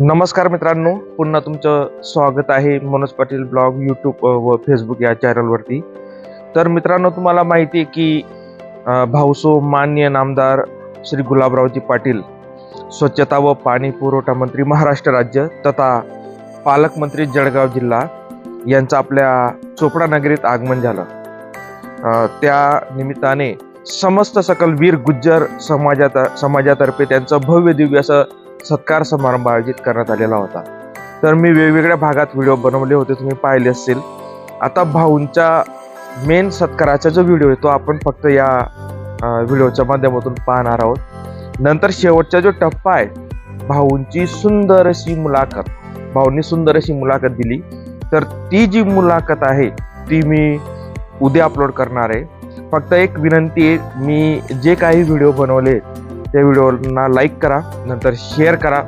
नमस्कार मित्रांनो पुन्हा तुमचं स्वागत आहे मनोज पाटील ब्लॉग यूट्यूब व फेसबुक या चॅनलवरती तर मित्रांनो तुम्हाला माहिती आहे की भाऊसो मान्य नामदार श्री गुलाबरावजी पाटील स्वच्छता व पाणी पुरवठा मंत्री महाराष्ट्र राज्य तथा पालकमंत्री जळगाव जिल्हा यांचं आपल्या चोपडा नगरीत आगमन झालं. त्या निमित्ताने समस्त सकल वीर गुज्जर समाजात समाजातर्फे त्यांचं भव्य दिव्य असं सत्कार समारंभ आयोजित करण्यात आलेला होता. तर मी वेगवेगळ्या भागात व्हिडिओ बनवले होते तुम्ही पाहिले असतील. आता भाऊंच्या मेन सत्काराचा जो व्हिडिओ आहे तो आपण फक्त या व्हिडिओच्या माध्यमातून पाहणार आहोत. नंतर शेवटचा जो टप्पा आहे भाऊंची सुंदर अशी मुलाखत. भाऊंनी सुंदर अशी मुलाखत दिली. तर ती जी मुलाखत आहे ती मी उद्या अपलोड करणार आहे. फक्त एक विनंती आहे मी जे काही व्हिडिओ बनवले त्या व्हिडिओना लाईक करा नंतर शेअर करा.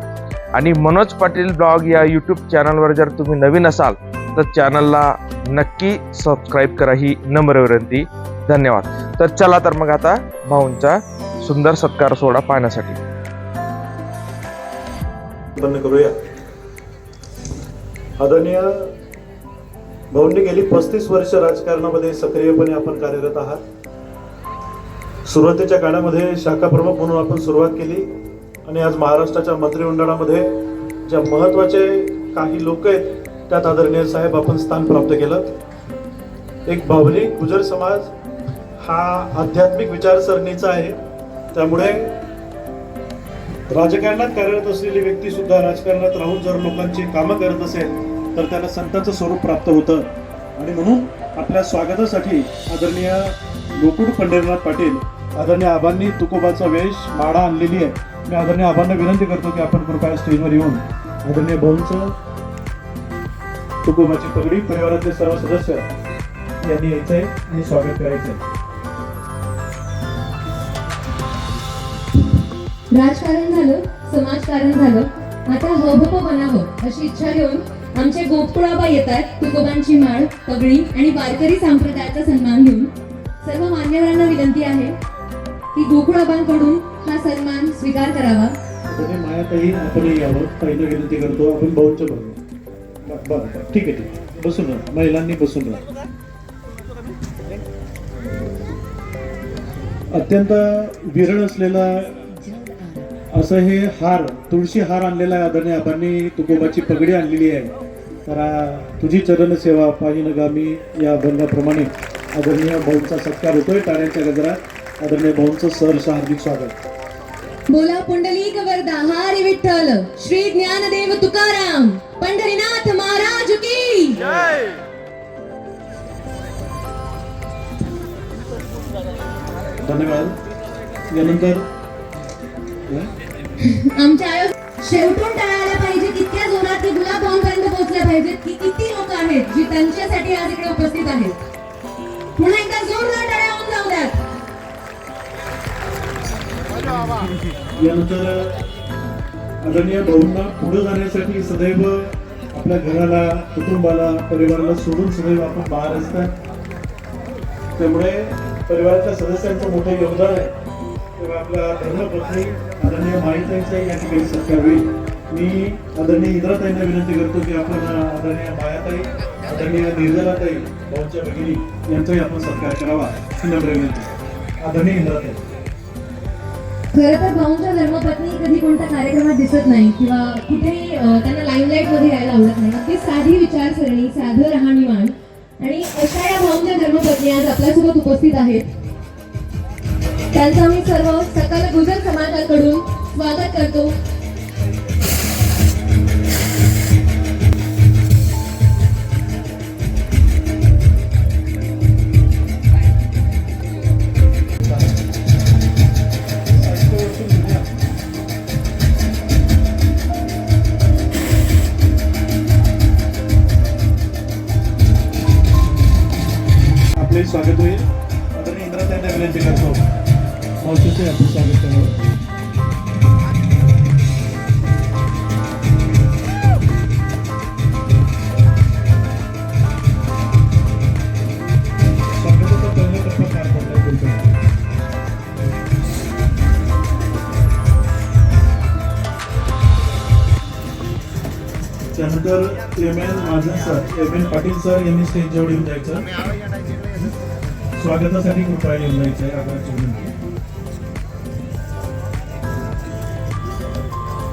आणि मनोज पाटील ब्लॉग या यूट्यूब चॅनलवर जर तुम्ही नवीन असाल तर चॅनलला नक्की सबस्क्राईब करा ही नम्र विनंती. धन्यवाद. तर चला तर मग आता भाऊंचा सुंदर सत्कार सोहळा पाहण्यासाठी. करूया. आदरणीय भाऊंनी गेली पस्तीस वर्ष राजकारणामध्ये सक्रियपणे आपण कार्यरत आहात. सुरुवातीच्या काळामध्ये शाखा प्रमुख म्हणून आपण सुरुवात केली आणि आज महाराष्ट्राच्या मंत्रिमंडळामध्ये ज्या महत्त्वाचे काही लोक आहेत त्यात आदरणीय साहेब आपण स्थान प्राप्त केलं. एक भावनिक गुजर समाज हा आध्यात्मिक विचारसरणीचा आहे. त्यामुळे राजकारणात कार्यरत असलेली व्यक्ती सुद्धा राजकारणात राहून जर लोकांची कामं करत असेल तर त्याला संतांचं स्वरूप प्राप्त होतं. आणि म्हणून आपल्या स्वागतासाठी आदरणीय गोकुळ पंढरीनाथ पाटील आदरणीय आबांनी तुकोबाचा वेश माळा आणलेली आहे. मी आदरणीय आबांना विनंती करतो की आपण कृपया स्टेजवर येऊन आदरणीय भाऊंचं तुकोबाची पगडी परिवारातले सर्व सदस्य यांनी यायचंय आणि स्वागत करायचंय. राजकारण झालं समाजकारण झालं आता हबप बनावं अशी इच्छा घेऊन आमचे गोपकुळाबा येत आहेत तुकोबांची माळ पगडी आणि वारकरी संप्रदायाचा सन्मान घेऊन. सर्व मान्यवरांना विनंती आहे गोकुळाबांकडून हा सन्मान स्वीकार करावा. मायाताई आपणही यावं. पहिलं विनंती करतो आपण भाऊंच्या बरोबर ठीक आहे ठीक आहे. बसून राहा. महिलांनी बसून राहा. अत्यंत विरळ असलेला असं हे हार तुळशी हार आणलेला आहे आदरणीय आबांनी तुकोबाची पगडी आणलेली आहे. तर तुझी चरण सेवा पाहिजे गामी या अभंगाप्रमाणे आदरणीय भाऊंचा सत्कार होतोय टाळ्यांच्या गजरात. आदरणीय भाऊंचं सहर्ष हार्दिक स्वागत. बोला पुंडलिक वरदा हरी विठ्ठल श्री ज्ञानदेव तुकाराम पंढरीनाथ महाराज की. धन्यवाद. यानंतर? आमच्या आयोजक शेवटून टाळायला पाहिजे तितक्या जोरात ते गुलाब भाऊंपर्यंत पोहोचल्या पाहिजेत की किती लोक आहेत जी त्यांच्यासाठी आज इकडे उपस्थित आहेत. पुन्हा एकदा जोरदार टाळ्या होऊन जाऊ द्यात. यानंतर आदरणीय भाऊंना पुढे जाण्यासाठी सदैव आपल्या घराला कुटुंबाला परिवाराला सोडून सदैव आपण बाहेर असतात. त्यामुळे परिवाराच्या सदस्यांचं मोठं योगदान आहे. तेव्हा आपल्या धर्मपत्नी आदरणीय माहिताईंचाही या ठिकाणी सत्कार होईल. मी आदरणीय इंद्राताईंना विनंती करतो की आपण आदरणीय मायाताई आदरणीय निर्जलाताई भाऊच्या भगिनी यांचाही आपण सत्कार करावा. विनंती. आदरणीय इंद्राताई. खरं तर भाऊंच्या धर्मपत्नी कधी कोणत्या कार्यक्रमात दिसत नाही किंवा कुठेही त्यांना लाईमलाईटमध्ये यायला आवडत नाही. अगदी साधी विचारसरणी साधं राहणीमान. आणि अशा या भाऊंच्या धर्मपत्नी आज आपल्यासोबत उपस्थित आहेत. त्यांचा आम्ही सर्व सकल गुजर समाजाकडून स्वागत करतो. M N Mahajan sir M N Patil sir यांनी स्टेजवर येऊन जायचं. स्वागतासाठी कृपया येऊन जायचं आहे आदराची विनंती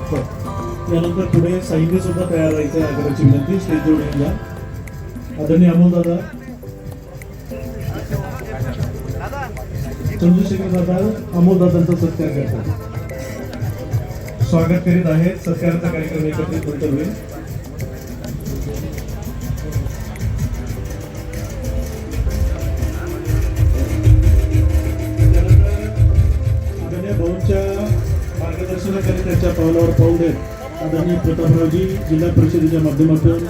हो. पुढे साहित्य सुद्धा तयार व्हायचं आहे आदराची विनंती स्टेजवर येऊन जा. आदरणीय अमोल दादा. चंद्रशेखर दादा अमोल दादांचा सत्कार करतात. स्वागत करीत आहेत सत्काराचा कार्यक्रम एकत्रित होईल आदरणीय प्रतापरावजी जिल्हा परिषदेच्या माध्यमातून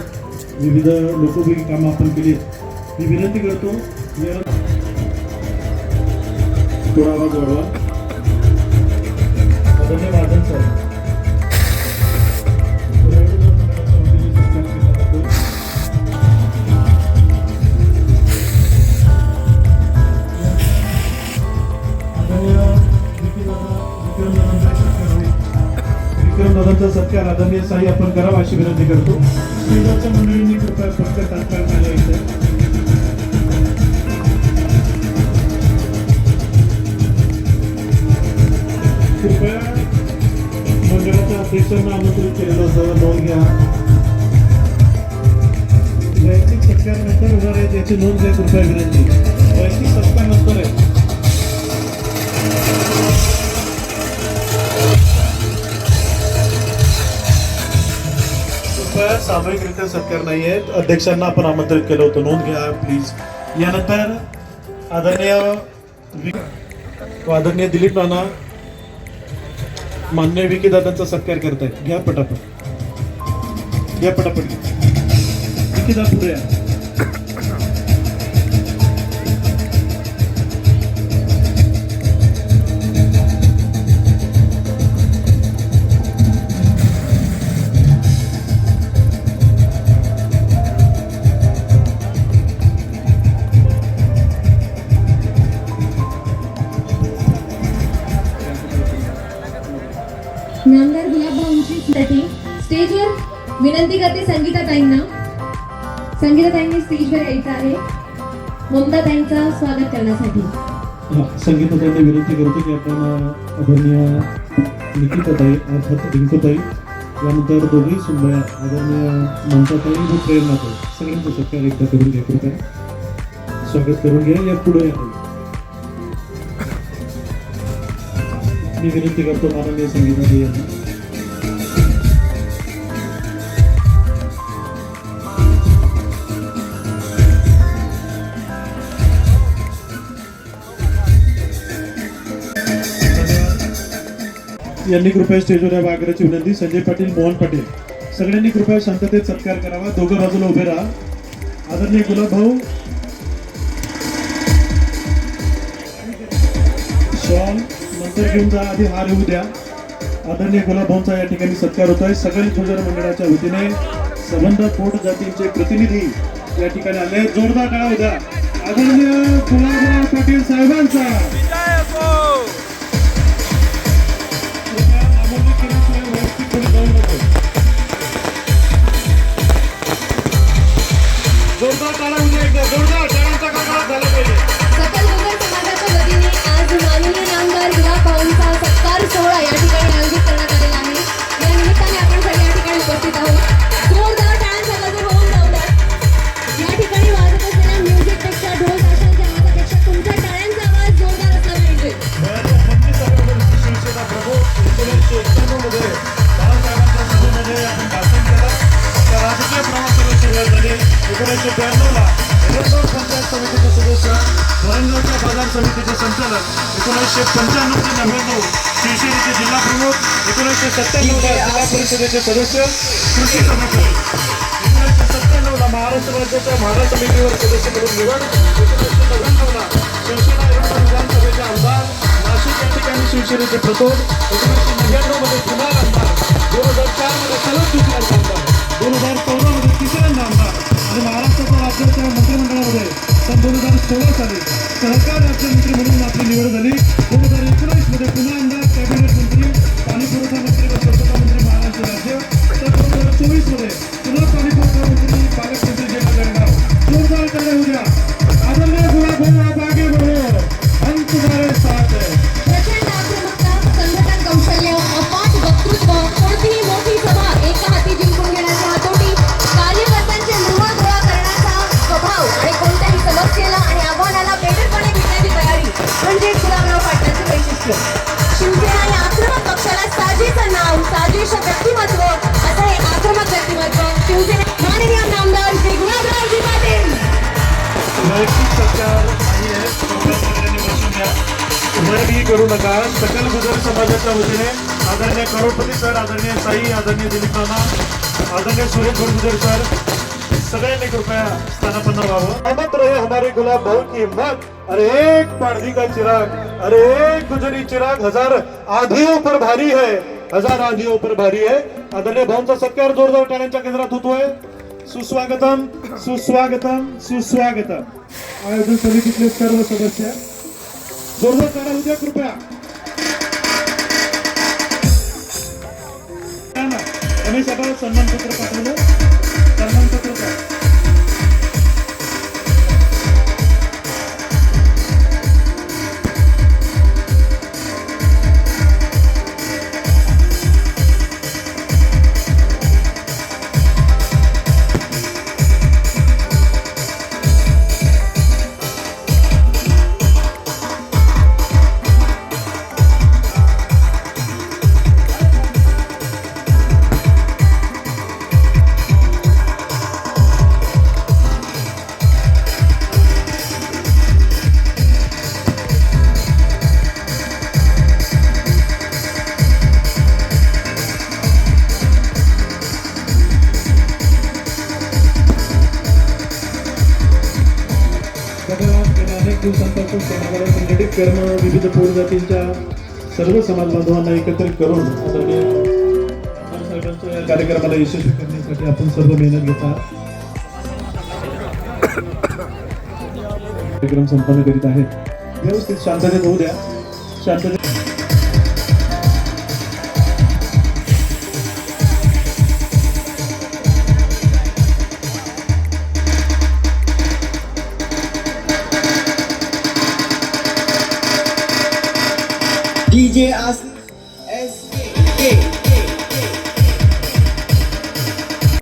विविध लोकोपयोगी कामं आपण केली आहेत. मी विनंती करतो थोडा आवाज वाढवा विक्रमदादांचा सत्कार आदरणीय साई आपण करावं अशी विनंती करतो. श्रीदाच्या मंडळींनी कृपया फक्त तात्काळ खाली यायचं कृपया मंडळाच्या अध्यक्षांना आमंत्रित केलेलं असावं नोंद घ्या. वैयक्तिक सत्कार नंतर होणार आहे त्याची नोंद घ्या कृपया विनंती. वैयक्तिक सत्कार नंतर आहे कृपया सामूहिकरित्या सत्कार नाही आहेत. अध्यक्षांना आपण आमंत्रित केलं होतं. नोंद घ्या प्लीज यानंतर आदरणीय आदरणीय दिलीप नाना मान्य विकी दादांचा सत्कार करतायत. घ्या पटापट. घ्या पटापट. विकी दा पुढे या. विनंती करते संगीताताईंना संगीताताईंनी स्टेजवर यायचं आहे. ममताताईंचं स्वागत करण्यासाठी. हा, संगीताताईंना विनंती करतो की आपण अ, आदरणीय निकिताताई अर्थात रिंकूताई यानंतर दोघी सुनबाया आदरणीय ममताताई व प्रेरणाताई सगळ्यांचं सत्कार एकदा करून घ्या कृपया. स्वागत करून घ्या या पुढे या मी विनंती करतो माननीय संगीताताई यांना. यांनी कृपया स्टेजवर या आग्रहाची विनंती संजय पाटील मोहन पाटील. सगळ्यांनी कृपया शांततेत सत्कार करावा. दोघं बाजूला उभे राहा. आदरणीय गुलाब भाऊ. शॉल नंतर घेऊन जा. आधी हार येऊ द्या. आदरणीय गुलाब भाऊंचा या ठिकाणी सत्कार होत आहे सगळे ध्वजर मंडळाच्या वतीने संबंध पोट जातींचे प्रतिनिधी या ठिकाणी आले जोरदार टाळा द्या आदरणीय गुलाबराव पाटील साहेबांचा. जोरदार टाळा होऊ द्या एकदा जोरदार एकोणीसशे ब्याण्णवला एरंडोर पंचायत समितीचे सदस्य वरंगलच्या बाजार समितीचे संचालक एकोणीसशे पंच्याण्णव ते नव्याण्णव शिवसेनेचे जिल्हा प्रमुख एकोणीसशे सत्त्याण्णवला जिल्हा परिषदेचे सदस्य कृषी सभापती एकोणीसशे सत्त्याण्णवला महाराष्ट्र राज्याच्या म्हाडा समितीवर सदस्य म्हणून निवड एकोणीसशे नव्याण्णवला शिवसेना एरंडोर विधानसभेचे आमदार नाशिक या ठिकाणी शिवसेनेचे प्रतोड एकोणीसशे नव्याण्णवमध्ये पुन्हा आमदार दोन हजार चारमध्ये सलग दुसऱ्यांदा आमदार. दोन हजार चौदा मध्ये तिसऱ्यांदा आमदार आणि महाराष्ट्राच्या राज्याच्या मंत्रिमंडळामध्ये सन दोन हजार सोळा साली सहकार राज्यमंत्री म्हणून आपली निवड झाली. दोन हजार एकोणीसमध्ये पुन्हा आमदार कॅबिनेट मंत्री करू नका. सकल गुजर समाजाच्या वतीने आदरणीय करोडपती सर आदरणीय साई आदरणीय दिलीप नाना आदरणीय सुरेश गुरगुजर सर सगळ्यांनी कृपया स्थानापन्न व्हावं. अहमद रहे हमारे गुलाब भाऊ की हिम्मत अरे एक पारधी का चिराग अरे एक गुजरी चिराग हजार आधियों पर भारी है. हजार आधियों पर भारी है. आदरणीय भाऊंचा सत्कार जोरदार टाळ्यांच्या केंद्रात होतोय. सुस्वागतम सुस्वागतम सुस्वागतम. आयोजन समितीतले सर्व सदस्य जोरदार करा उद्या कृपया. रमेश रमेश सन्मान पत्र पाठवलं. गेल्या अनेक दिवसांपासून समाजाला संघटित करणं विविध पोर जातींच्या सर्व समाज बांधवांना एकत्रित करून आदरणीय साहेबांच्या या कार्यक्रमाला यशस्वी करण्यासाठी आपण सर्व मेहनत घेत. आहात कार्यक्रम संपन्न करीत आहेत. व्यवस्थित शांततेत होऊ द्या. शांततेत DJ Ask